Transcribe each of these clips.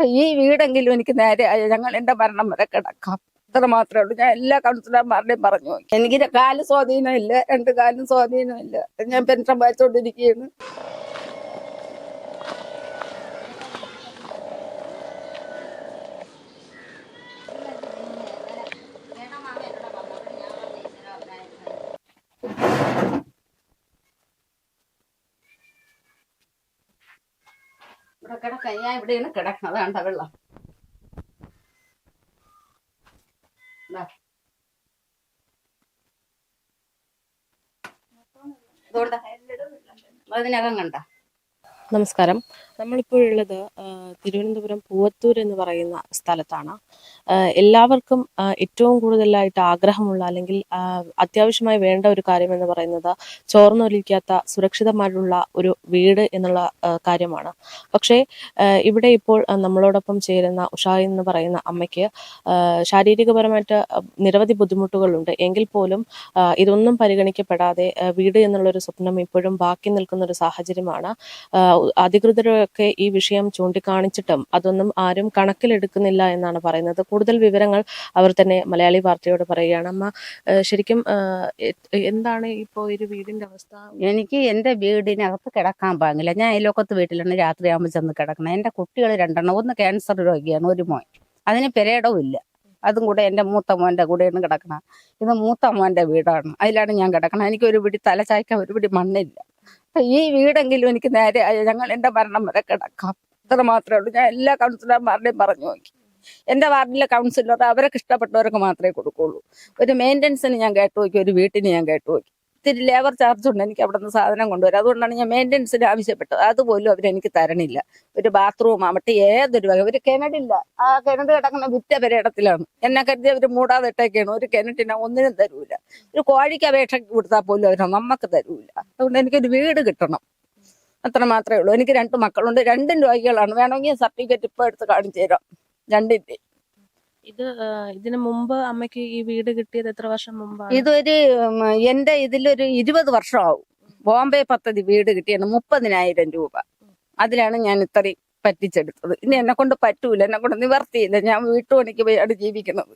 ഈ വീടെങ്കിലും എനിക്ക് നേരെ ഞങ്ങൾ എന്റെ മരണം വരെ കിടക്കാം. അത്ര മാത്രമേ ഉള്ളൂ. ഞാൻ എല്ലാ കൗൺസിലർമാരുടെയും പറഞ്ഞു. എനിക്ക് കാൽ സ്വാധീനം ഇല്ല രണ്ട് കാലും സ്വാധീനം ഇല്ല ഞാൻ പെൻഷൻ വായിച്ചുകൊണ്ടിരിക്കുകയാണ് ഇവിടെ കിടക്കാൻ. ഞാൻ ഇവിടെയാണ് കിടക്കണം അതാണ്ട വെള്ളം. നമസ്കാരം. നമ്മളിപ്പോഴുള്ളത് തിരുവനന്തപുരം പൂവത്തൂർ എന്ന് പറയുന്ന സ്ഥലത്താണ്. എല്ലാവർക്കും ഏറ്റവും കൂടുതലായിട്ട് ആഗ്രഹമുള്ള അല്ലെങ്കിൽ അത്യാവശ്യമായി വേണ്ട ഒരു കാര്യം എന്ന് പറയുന്നത് ചോർന്നൊലിക്കാത്ത സുരക്ഷിതമായിട്ടുള്ള ഒരു വീട് എന്നുള്ള കാര്യമാണ്. പക്ഷേ ഇവിടെ ഇപ്പോൾ നമ്മളോടൊപ്പം ചേരുന്ന ഉഷ എന്ന് പറയുന്ന അമ്മയ്ക്ക് ശാരീരികപരമായിട്ട് നിരവധി ബുദ്ധിമുട്ടുകളുണ്ട്. എങ്കിൽ പോലും ഇതൊന്നും പരിഗണിക്കപ്പെടാതെ വീട് എന്നുള്ളൊരു സ്വപ്നം ഇപ്പോഴും ബാക്കി നിൽക്കുന്ന ഒരു സാഹചര്യമാണ്. ആ, അധികൃതരൊക്കെ ഈ വിഷയം ചൂണ്ടിക്കാണിച്ചിട്ടും അതൊന്നും ആരും കണക്കിലെടുക്കുന്നില്ല എന്നാണ് പറയുന്നത്. കൂടുതൽ വിവരങ്ങൾ അവർ തന്നെ മലയാളി വാർത്തയോട് പറയുകയാണ്. അമ്മ ശരിക്കും എന്താണ് ഇപ്പോൾ ഒരു വീടിന്റെ അവസ്ഥ? എനിക്ക് എന്റെ വീടിനകത്ത് കിടക്കാൻ പാങ്ങില്ല ഞാൻ അയലോക്കത്ത് വീട്ടിലാണ് രാത്രിയാകുമ്പോൾ ചെന്ന് കിടക്കണം. എന്റെ കുട്ടികൾ രണ്ടെണ്ണം. ഒന്ന് ക്യാൻസർ രോഗിയാണ് ഒരു മോൻ. അതിന് പെരയിടവും ഇല്ല. അതും കൂടെ എന്റെ മൂത്ത മോന്റെ കൂടെയാണ് കിടക്കണം. ഇത് മൂത്ത മോന്റെ വീടാണ്. അതിലാണ് ഞാൻ കിടക്കണം. എനിക്ക് ഒരു പിടി തല ചായ്ക്കാൻ ഒരു പിടി മണ്ണില്ല. ഈ വീടെങ്കിലും എനിക്ക് നേരെ ഞങ്ങൾ എന്റെ മരണം വരെ കിടക്കാം. അത്ര മാത്രമേ ഉള്ളൂ. ഞാൻ എല്ലാ കൗൺസിലർമാരുടെയും പറഞ്ഞു നോക്കി. എന്റെ വാർഡിലെ കൗൺസിലർ അവർക്ക് ഇഷ്ടപ്പെട്ടവർക്ക് മാത്രമേ കൊടുക്കുള്ളൂ. ഒരു മെയിന്റനൻസിന് ഞാൻ കേട്ടു നോക്കി ഒരു വീട്ടിന് ഞാൻ കേട്ടു നോക്കി. ഇത്തിരി ലേബർ ചാർജ് ഉണ്ട്. എനിക്ക് അവിടെ നിന്ന് സാധനം കൊണ്ടുവരാം. അതുകൊണ്ടാണ് ഞാൻ മെയിന്റനൻസിന് ആവശ്യപ്പെട്ടത്. അതുപോലും അവരെനിക്ക് തരണില്ല. ഒരു ബാത്റൂം ആവട്ടെ ഏതൊരു വക ഒരു കിണറ്റില്ല. ആ കിണറ്റ് കിടക്കുന്ന വിറ്റ പെരയിടത്തിലാണ് എന്നെ കരുതി അവർ മൂടാതെ ഇട്ടേക്കാണ് ഒരു കിണറ്റിനെ ഒന്നിനും തരൂല. ഒരു കോഴിക്ക് അപേക്ഷ കൊടുത്താൽ പോലും അവർ നമുക്ക് തരൂല. അതുകൊണ്ട് എനിക്കൊരു വീട് കിട്ടണം. അത്ര മാത്രമേ ഉള്ളൂ. എനിക്ക് രണ്ട് മക്കളുണ്ട്. രണ്ടും രോഗികളാണ്. വേണമെങ്കിൽ സർട്ടിഫിക്കറ്റ് ഇപ്പോൾ എടുത്ത് കാണിച്ചു തരാം. രണ്ടിന്റെ ഇത് ഇതിന് മുമ്പ് അമ്മയ്ക്ക് ഈ വീട് കിട്ടിയത് എത്ര വർഷം മുമ്പാണ്? ഇതൊരു എന്റെ ഇതിലൊരു ഇരുപത് വർഷമാവും. ബോംബെ പദ്ധതി വീട് കിട്ടിയാണ് മുപ്പതിനായിരം രൂപ. അതിലാണ് ഞാൻ ഇത്രയും പറ്റിച്ചെടുത്തത്. ഇനി എന്നെ കൊണ്ട് പറ്റൂല എന്നെ കൊണ്ട് നിവർത്തിയില്ല. ഞാൻ വീട്ടുപണിക്ക് പോയാണ് ജീവിക്കുന്നത്.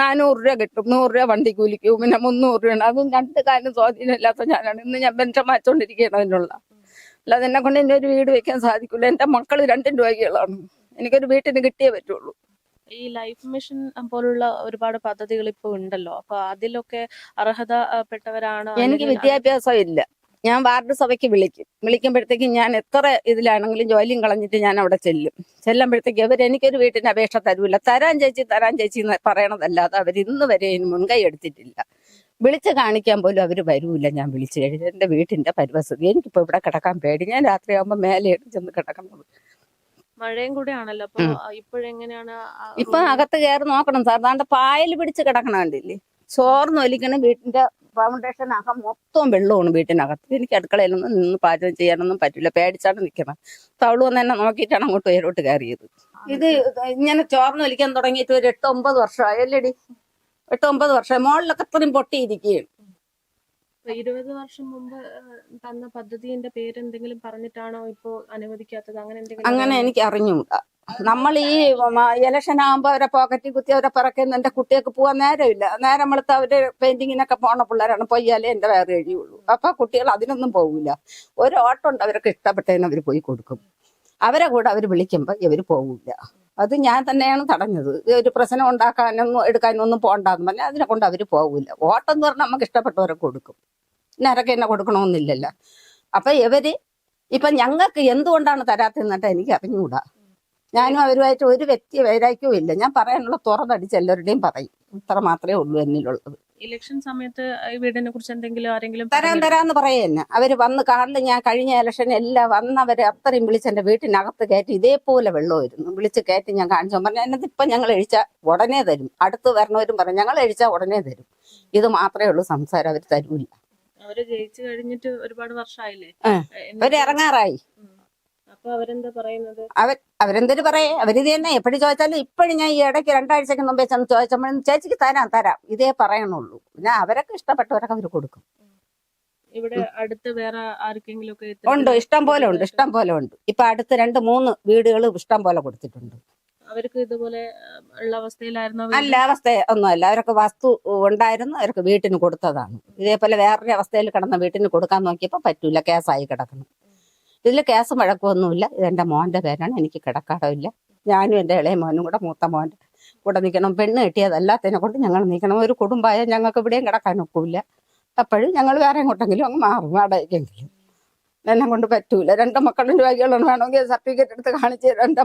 നാനൂറ് രൂപ കിട്ടും. നൂറ് രൂപ വണ്ടി കൂലിക്കും പിന്നെ മുന്നൂറ് രൂപ. അതും രണ്ട് കാര്യം സ്വാധീനമില്ലാത്ത ഞാനാണ്. ഇന്ന് ഞാൻ പെൻഷൻ വായിച്ചുകൊണ്ടിരിക്കുകയാണ് അതിനുള്ള. അല്ലാതെ എന്നെ കൊണ്ട് എന്നെ ഒരു വീട് വെക്കാൻ സാധിക്കില്ല എന്റെ മക്കൾ രണ്ടും രൂപകളാണ് എനിക്കൊരു വീട്ടിന് കിട്ടിയേ പറ്റുള്ളൂ. ഈ ലൈഫ് മിഷൻ പോലുള്ള ഒരുപാട് പദ്ധതികൾ ഇപ്പോൾ ഉണ്ടല്ലോ. അപ്പൊ അതിലൊക്കെ അർഹതപ്പെട്ടവരാണ് എനിക്ക് വിദ്യാഭ്യാസം ഇല്ല ഞാൻ വാർഡ് സഭയ്ക്ക് വിളിക്കും. വിളിക്കുമ്പോഴത്തേക്കും ഞാൻ എത്ര ഇതിലാണെങ്കിലും ജോലിയും കളഞ്ഞിട്ട് ഞാൻ അവിടെ ചെല്ലും. ചെല്ലുമ്പോഴത്തേക്ക് അവർ എനിക്കൊരു വീട്ടിന് അപേക്ഷ തരൂല. തരാൻ ചേച്ചി തരാൻ ചേച്ചി എന്ന് പറയണതല്ലാതെ അവർ ഇന്ന് വരെ മുൻകൈ എടുത്തിട്ടില്ല. വിളിച്ച് കാണിക്കാൻ പോലും അവർ വരൂല. ഞാൻ വിളിച്ചു എന്റെ വീട്ടിന്റെ പരിവസ്ഥിതി എനിക്കിപ്പോ ഇവിടെ കിടക്കാൻ പേടി. ഞാൻ രാത്രിയാകുമ്പോൾ മേലെ ചെന്ന് കിടക്കുന്നത് മഴയും കൂടെ ആണല്ലോ അപ്പൊ. ഇപ്പോഴെങ്ങനെയാണ് ഇപ്പൊ അകത്ത് കയറി നോക്കണം സാർ. ദാണ്ട് പായൽ പിടിച്ച് കിടക്കണ കണ്ടില്ലേ? ചോർന്ന് ഒലിക്കണം വീട്ടിന്റെ ഫൗണ്ടേഷൻ അകം മൊത്തം വെള്ളമാണ് വീട്ടിനകത്ത്. എനിക്ക് അടുക്കളയിലൊന്നും നിന്ന് പാചകം ചെയ്യാനൊന്നും പറ്റില്ല പേടിച്ചാണ് നിൽക്കണം തവൾ വന്ന് തന്നെ നോക്കിയിട്ടാണ് അങ്ങോട്ട് ഉയരോട്ട് കയറിയത്. ഇത് ഇങ്ങനെ ചോർന്ന് ഒലിക്കാൻ തുടങ്ങിയിട്ട് ഒരു എട്ട് ഒമ്പത് വർഷമായി. അല്ലേടി എട്ട് ഒമ്പത് വർഷമായി. മുകളിലൊക്കെ അത്രയും പൊട്ടിയിരിക്കുകയാണ്. ഇരുപത് വർഷം മുമ്പ് തന്ന പദ്ധതിന്റെ പേര് എന്തെങ്കിലും പറഞ്ഞിട്ടാണോ ഇപ്പോ അനുവദിക്കാത്തത്? അങ്ങനെ എന്തെങ്കിലും അങ്ങനെ എനിക്ക് അറിഞ്ഞുകൂടാ. നമ്മൾ ഈ ഇലക്ഷൻ ആകുമ്പോ അവരെ പോക്കറ്റിൽ കുത്തി അവരെ പിറക്കുന്ന എന്റെ കുട്ടികൾക്ക് പോകാൻ നേരമില്ല. നേരം വെളുത്ത് അവർ പെയിന്റിങ്ങിനൊക്കെ പോണ പിള്ളേരാണ്. പോയാലേ എന്റെ വേറെ കഴിയുള്ളൂ അപ്പൊ കുട്ടികൾ അതിനൊന്നും പോകില്ല ഒരു ഓട്ടം ഉണ്ട് അവർക്ക് ഇഷ്ടപ്പെട്ടതിന് അവർ പോയി കൊടുക്കും. അവരെ കൂടെ അവർ വിളിക്കുമ്പോ ഇവർ പോകില്ല അത് ഞാൻ തന്നെയാണ് തടഞ്ഞത്. ഒരു പ്രശ്നം ഉണ്ടാക്കാനൊന്നും എടുക്കാനൊന്നും പോകണ്ടെന്ന് പറഞ്ഞാൽ അതിനെ കൊണ്ട് അവർ പോകില്ല ഓട്ടം എന്ന് പറഞ്ഞാൽ നമുക്ക് ഇഷ്ടപ്പെട്ടവരെ കൊടുക്കും. എന്നെ കൊടുക്കണമെന്നില്ലല്ലോ. അപ്പൊ ഇവർ ഇപ്പൊ ഞങ്ങൾക്ക് എന്തുകൊണ്ടാണ് തരാത്തെന്നിട്ട് എനിക്ക് അറിഞ്ഞുകൂടാ ഞാനും അവരുമായിട്ട് ഒരു വ്യക്തി വൈരാഗ്യവും ഇല്ല. ഞാൻ പറയാനുള്ള തുറന്നടിച്ച് എല്ലാവരുടെയും പറയും. ഇത്ര മാത്രമേ ഉള്ളൂ എന്നിലുള്ളത്. ഇലക്ഷൻ സമയത്ത് വീടിനെ കുറിച്ച് എന്തെങ്കിലും ആരെങ്കിലും തരാൻ? തരാന്ന് പറയ തന്നെ അവർ വന്ന് കാണിൽ ഞാൻ കഴിഞ്ഞ ഇലക്ഷൻ എല്ലാം വന്നവരെ അത്രയും വിളിച്ച് എന്റെ വീട്ടിനകത്ത് കയറ്റി ഇതേപോലെ വെള്ളമായിരുന്നു. വിളിച്ച് കയറ്റി ഞാൻ കാണിച്ചു. പറഞ്ഞു എന്നത് ഇപ്പൊ ഞങ്ങൾ എഴിച്ച ഉടനെ തരും. അടുത്ത് വരണവരും പറഞ്ഞു ഞങ്ങൾ എഴിച്ച ഉടനെ തരും. ഇത് മാത്രമേ ഉള്ളൂ സംസാരം. അവർ തരൂല. അവർ ജയിച്ചു കഴിഞ്ഞിട്ട് ഒരുപാട് വർഷമായില്ലേ അവർ ഇറങ്ങാറായി. അപ്പൊ അവരെന്താ പറയുന്നത്? അവരെന്തൊരു പറയേ? അവരിത് തന്നെ എപ്പോഴും ചോദിച്ചാലും ഇപ്പോഴും ഞാൻ ഈ ഇടയ്ക്ക് രണ്ടാഴ്ചക്ക് മുമ്പേ ചെന്ന് ചോദിച്ചപ്പോഴും ചേച്ചിക്ക് തരാം തരാം. ഇതേ പറയണുള്ളൂ. പിന്നെ അവരൊക്കെ ഇഷ്ടപ്പെട്ടവരൊക്കെ അവർ കൊടുക്കും. ഇവിടെ അടുത്ത് വേറെ ആർക്കെങ്കിലും ഒക്കെ ഉണ്ട് ഇഷ്ടം പോലെ ഉണ്ട് ഇഷ്ടം പോലെ ഉണ്ട്. ഇപ്പൊ അടുത്ത് രണ്ട് മൂന്ന് വീടുകൾ ഇഷ്ടം പോലെ കൊടുത്തിട്ടുണ്ട്. അവർക്ക് ഇതുപോലെ ഉള്ള അവസ്ഥയിലായിരുന്നു അല്ല അവസ്ഥ ഒന്നുമല്ല. അവരൊക്കെ വസ്തു ഉണ്ടായിരുന്നു അവർക്ക് വീട്ടിന് കൊടുത്തതാണ്. ഇതേപോലെ വേറൊരു അവസ്ഥയിൽ കിടന്ന വീട്ടിന് കൊടുക്കാൻ നോക്കിയപ്പോൾ പറ്റൂല കേസായി കിടക്കണം ഇതിൽ കേസ് വഴക്കമൊന്നുമില്ല ഇതെന്റെ മോന്റെ പേരാണ് എനിക്ക് കിടക്കാടമില്ല ഞാനും എന്റെ ഇളയ മോനും കൂടെ മൂത്ത മോന്റെ കൂടെ നിൽക്കണം. പെണ്ണ് കിട്ടിയതല്ലാത്തതിനെ കൊണ്ട് ഞങ്ങൾ നിൽക്കണം. ഒരു കുടുംബമായ ഞങ്ങൾക്ക് ഇവിടെയും കിടക്കാൻ ഒക്കില്ല. അപ്പോഴും ഞങ്ങൾ വേറെ എങ്ങോട്ടെങ്കിലും അങ്ങ് മാറും വാടകയ്ക്കെങ്കിലും. എന്നെ കൊണ്ട് പറ്റൂല. രണ്ട് മക്കളുടെ വൈകികളും വേണമെങ്കിൽ സർട്ടിഫിക്കറ്റ് എടുത്ത് കാണിച്ച് തരാം എന്റെ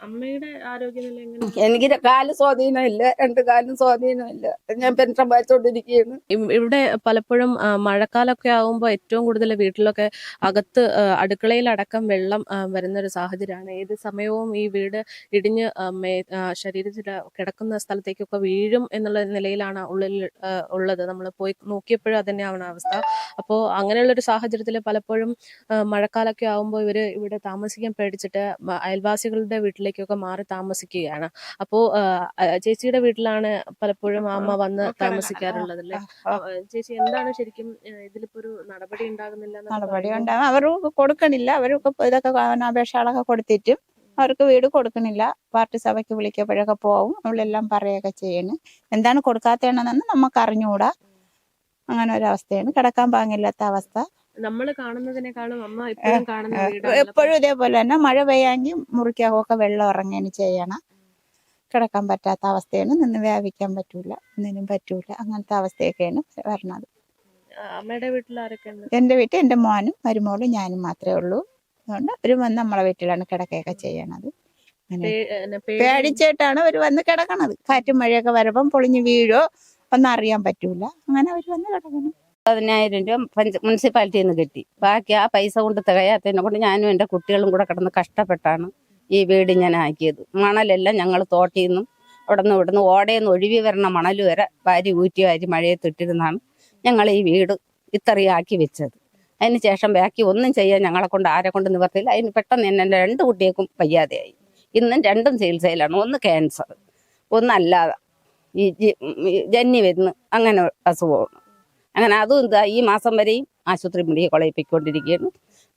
അമ്മയുടെ ആരോഗ്യനില എങ്ങനെ? എനിക്ക് കാൽ സ്വാധീനമില്ല രണ്ട് കാലും സ്വാധീനമില്ല ഞാൻ പെൻഷൻ വായിച്ചോണ്ടിരിക്കുകയാണ്. ഇവ്- ഇവിടെ പലപ്പോഴും മഴക്കാലൊക്കെ മഴക്കാലമൊക്കെ ആകുമ്പോൾ ഏറ്റവും കൂടുതൽ വീട്ടിലൊക്കെ അകത്ത് അടുക്കളയിലടക്കം വെള്ളം വരുന്ന ഒരു സാഹചര്യമാണ്. ഏത് സമയവും ഈ വീട് ഇടിഞ്ഞ് ശരീരത്തിൽ കിടക്കുന്ന സ്ഥലത്തേക്കൊക്കെ വീഴും എന്നുള്ള നിലയിലാണ് ഉള്ളിൽ ഉള്ളത്. നമ്മൾ പോയി നോക്കിയപ്പോഴും അത് തന്നെയാണ് അവസ്ഥ. അപ്പോൾ അങ്ങനെയുള്ളൊരു സാഹചര്യത്തിൽ പലപ്പോഴും മഴക്കാലൊക്കെ മഴക്കാലമൊക്കെ ആകുമ്പോൾ ഇവർ ഇവിടെ താമസിക്കാൻ പേടിച്ചിട്ട് അയൽവാസികളുടെ അയൽവാസികളുടെ വീട്ടിലേക്കൊക്കെ മാറി താമസിക്കുകയാണ്. അപ്പോ ചേച്ചിയുടെ വീട്ടിലാണ് പലപ്പോഴും അമ്മ വന്ന് താമസിക്കാറുള്ളത് അല്ലേ? ചേച്ചി എന്താണ് ശരിക്കും ഇതിലിപ്പോ ഒരു നടപടി ഉണ്ടാകുന്നില്ല നടപടി ഉണ്ടാകും. അവർ കൊടുക്കണില്ല. അവരൊക്കെ ഇതൊക്കെ അപേക്ഷകളൊക്കെ കൊടുത്തിട്ടും അവർക്ക് വീട് കൊടുക്കണില്ല. പാർട്ടി സഭയ്ക്ക് വിളിക്കപ്പോഴൊക്കെ പോവും. അവളെല്ലാം പറയുകയൊക്കെ ചെയ്യണ്. എന്താണ് കൊടുക്കാത്തതെന്ന് നമുക്ക് അറിഞ്ഞുകൂടാ അങ്ങനെ ഒരു അവസ്ഥയാണ് കിടക്കാൻ പാങ്ങില്ലാത്ത അവസ്ഥ. നമ്മൾ കാണുന്നതിനേക്കാളും അമ്മ എപ്പോഴും കാണുന്ന വീടാണ് എപ്പോഴും ഇതേപോലെ തന്നെ മഴ പെയ്യാങ്കി മുറിക്കകമൊക്കെ വെള്ളം ഇറങ്ങേന് ചെയ്യണം. കിടക്കാൻ പറ്റാത്ത അവസ്ഥയാണ്. നിന്ന് വ്യാപിക്കാൻ പറ്റൂല. ഒന്നിനും പറ്റൂല. അങ്ങനത്തെ അവസ്ഥയൊക്കെയാണ് വരണത്. അമ്മയുടെ വീട്ടിൽ ആരൊക്കെ ഉണ്ട് എന്റെ വീട്ടിൽ എന്റെ മോനും മരുമോളും ഞാനും മാത്രമേ ഉള്ളൂ. അതുകൊണ്ട് അവർ വന്ന് നമ്മളെ വീട്ടിലാണ് കിടക്കുകയൊക്കെ ചെയ്യണത്. അങ്ങനെ പേടിച്ചിട്ടാണ് അവർ വന്ന് കിടക്കണത്. കാറ്റും മഴയൊക്കെ വരുമ്പം പൊളിഞ്ഞ് വീഴോ ഒന്നും അറിയാൻ പറ്റൂല. അങ്ങനെ അവർ വന്ന് കിടക്കണം പതിനായിരം രൂപ പഞ്ച മുനിസിപ്പാലിറ്റിയിൽ നിന്ന് കിട്ടി. ബാക്കി ആ പൈസ കൊണ്ട് തികയാത്തതിനെ കൊണ്ട് ഞാനും എന്റെ കുട്ടികളും കൂടെ കിടന്ന് കഷ്ടപ്പെട്ടാണ് ഈ വീട് ഞാൻ ആക്കിയത്. മണലെല്ലാം ഞങ്ങൾ തോട്ടിൽ നിന്നും അവിടെ നിന്ന് ഇവിടുന്ന് ഓടയിൽ നിന്ന് ഒഴുകി വരണ മണൽ വരെ വാരി ഊറ്റി വാരി മഴയത്തിട്ടിരുന്നാണ് ഞങ്ങൾ ഈ വീട് ഇത്രയും ആക്കി വെച്ചത്. അതിന് ശേഷം ബാക്കി ഒന്നും ചെയ്യാൻ ഞങ്ങളെ കൊണ്ട് ആരെ കൊണ്ട് നിവർത്തിയില്ല. അതിന് പെട്ടെന്ന് തന്നെ എന്റെ രണ്ട് കുട്ടികൾക്കും വയ്യാതെയായി. ഇന്നും രണ്ടും ചികിത്സയിലാണ് ഒന്ന് ക്യാൻസർ ഒന്നല്ലാതെ ഈ ജന്നി വരുന്ന അങ്ങനെ അസുഖമാണ്. അങ്ങനെ അതും എന്താ ഈ മാസം വരെയും ആശുപത്രി മെഡിക്കൽ കോളേജിൽ പോയിക്കൊണ്ടിരിക്കുകയാണ്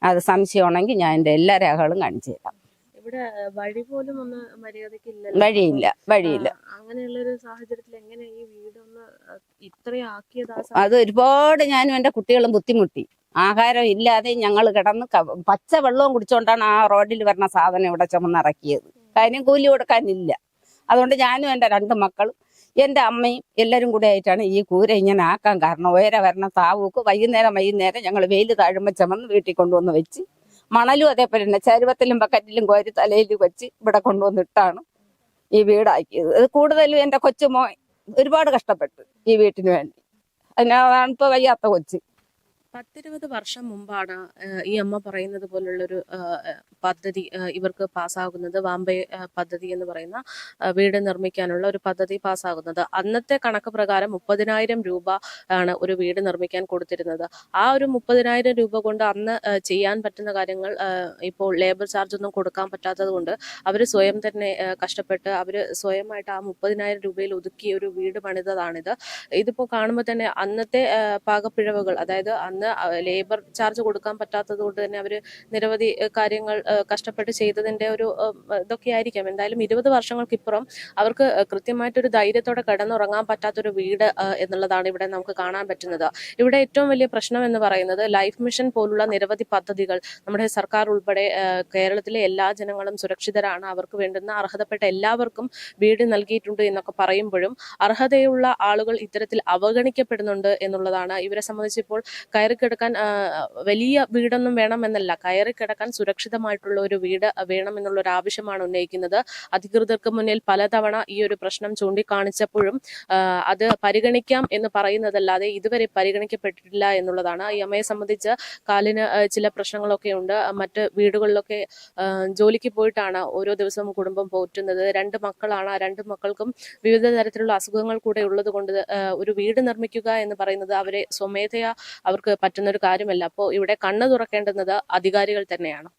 അത് സംശയമാണെങ്കിൽ ഞാൻ എന്റെ എല്ലാ രേഖകളും കാണിച്ചു തരാം. ഇവിടെ വഴി പോലും ഒന്ന് മര്യാദക്കില്ല വഴിയില്ല വഴിയില്ല. അങ്ങനെയുള്ള ഒരു സാഹചര്യത്തിൽ എങ്ങനെ ഈ വീടൊന്ന് അഹ് ഇത്രയും ആക്കിയത് അത് ഒരുപാട് ഞാനും എന്റെ കുട്ടികളും ബുദ്ധിമുട്ടി. ആഹാരം ഇല്ലാതെ ഞങ്ങൾ കിടന്ന് പച്ച വെള്ളവും കുടിച്ചുകൊണ്ടാണ് ആ റോഡിൽ വരുന്ന സാധനം ഇവിടെ ചുമന്നിറക്കിയത് കാര്യം കൂലി കൊടുക്കാനില്ല. അതുകൊണ്ട് ഞാനും എന്റെ രണ്ട് മക്കളും എന്റെ അമ്മയും എല്ലാവരും കൂടെ ആയിട്ടാണ് ഈ കൂര ഇങ്ങനെ ആക്കാൻ കാരണം. ഉയരെ വരണ താവൂക്ക് വൈകുന്നേരം വൈകുന്നേരം ഞങ്ങൾ വെയിൽ താഴുമ്പോൾ ചമന്ന് വീട്ടിൽ കൊണ്ടുവന്ന് വെച്ച് മണലും അതേപോലെ തന്നെ ചരുവത്തിലും ബക്കറ്റിലും കോരി തലയിൽ വെച്ച് ഇവിടെ കൊണ്ടുവന്നിട്ടാണ് ഈ വീടാക്കിയത്. അത് കൂടുതലും എന്റെ കൊച്ചുമോ ഒരുപാട് കഷ്ടപ്പെട്ടു ഈ വീട്ടിന് വേണ്ടി. അതിനാണ് ഇപ്പൊ വയ്യാത്ത കൊച്ച്. പത്തിരുപത് വർഷം മുമ്പാണ് ഈ അമ്മ പറയുന്നത് പോലുള്ളൊരു പദ്ധതി ഇവർക്ക് പാസ്സാകുന്നത്. വാമ്പേ പദ്ധതി എന്ന് പറയുന്ന വീട് നിർമ്മിക്കാനുള്ള ഒരു പദ്ധതി പാസ്സാകുന്നത്. അന്നത്തെ കണക്ക് പ്രകാരം മുപ്പതിനായിരം രൂപ ആണ് ഒരു വീട് നിർമ്മിക്കാൻ കൊടുത്തിരുന്നത്. ആ ഒരു മുപ്പതിനായിരം രൂപ കൊണ്ട് അന്ന് ചെയ്യാൻ പറ്റുന്ന കാര്യങ്ങൾ ഇപ്പോൾ ലേബർ ചാർജ് ഒന്നും കൊടുക്കാൻ പറ്റാത്തത് കൊണ്ട് അവർ സ്വയം തന്നെ കഷ്ടപ്പെട്ട് അവർ സ്വയമായിട്ട് ആ മുപ്പതിനായിരം രൂപയിൽ ഒതുക്കിയ ഒരു വീട് പണിതതാണിത്. ഇതിപ്പോൾ കാണുമ്പോൾ തന്നെ അന്നത്തെ പാകപ്പിഴവുകൾ അതായത് അന്ന് ലേബർ ചാർജ് കൊടുക്കാൻ പറ്റാത്തത് കൊണ്ട് തന്നെ അവർ നിരവധി കാര്യങ്ങൾ കഷ്ടപ്പെട്ട് ചെയ്തതിന്റെ ഒരു ഇതൊക്കെ ആയിരിക്കാം. എന്തായാലും ഇരുപത് വർഷങ്ങൾക്കിപ്പുറം അവർക്ക് കൃത്യമായിട്ടൊരു ധൈര്യത്തോടെ കിടന്നുറങ്ങാൻ പറ്റാത്തൊരു വീട് എന്നുള്ളതാണ് ഇവിടെ നമുക്ക് കാണാൻ പറ്റുന്നത്. ഇവിടെ ഏറ്റവും വലിയ പ്രശ്നം എന്ന് പറയുന്നത് ലൈഫ് മിഷൻ പോലുള്ള നിരവധി പദ്ധതികൾ നമ്മുടെ സർക്കാർ ഉൾപ്പെടെ കേരളത്തിലെ എല്ലാ ജനങ്ങളും സുരക്ഷിതരാണ് അവർക്ക് വേണ്ടുന്ന അർഹതപ്പെട്ട എല്ലാവർക്കും വീട് നൽകിയിട്ടുണ്ട് എന്നൊക്കെ പറയുമ്പോഴും അർഹതയുള്ള ആളുകൾ ഇത്തരത്തിൽ അവഗണിക്കപ്പെടുന്നുണ്ട് എന്നുള്ളതാണ്. ഇവരെ സംബന്ധിച്ച് ഇപ്പോൾ കയറി കിടക്കാൻ വലിയ വീടൊന്നും വേണമെന്നല്ല. കയറി കിടക്കാൻ സുരക്ഷിതമായിട്ടുള്ള ഒരു വീട് വേണമെന്നുള്ള ഒരു ആവശ്യമാണ് ഉന്നയിക്കുന്നത്. അധികൃതർക്ക് മുന്നിൽ പലതവണ ഈ ഒരു പ്രശ്നം ചൂണ്ടിക്കാണിച്ചപ്പോഴും അത് പരിഗണിക്കാം എന്ന് പറയുന്നതല്ലാതെ ഇതുവരെ പരിഗണിക്കപ്പെട്ടിട്ടില്ല എന്നുള്ളതാണ്. ഈ അമ്മയെ സംബന്ധിച്ച് കാലിന് ചില പ്രശ്നങ്ങളൊക്കെ ഉണ്ട്. മറ്റ് വീടുകളിലൊക്കെ ജോലിക്ക് പോയിട്ടാണ് ഓരോ ദിവസവും കുടുംബം പോറ്റുന്നത്. രണ്ട് മക്കളാണ്. രണ്ട് മക്കൾക്കും വിവിധ തരത്തിലുള്ള അസുഖങ്ങൾ കൂടെ ഉള്ളത് കൊണ്ട് ഒരു വീട് നിർമ്മിക്കുക എന്ന് പറയുന്നത് അവരെ സ്വമേധയാ അവർക്ക് പറ്റുന്ന ഒരു കാര്യമല്ല. അപ്പോൾ ഇവിടെ കണ്ണു തുറക്കേണ്ടുന്നത് അധികാരികൾ തന്നെയാണ്.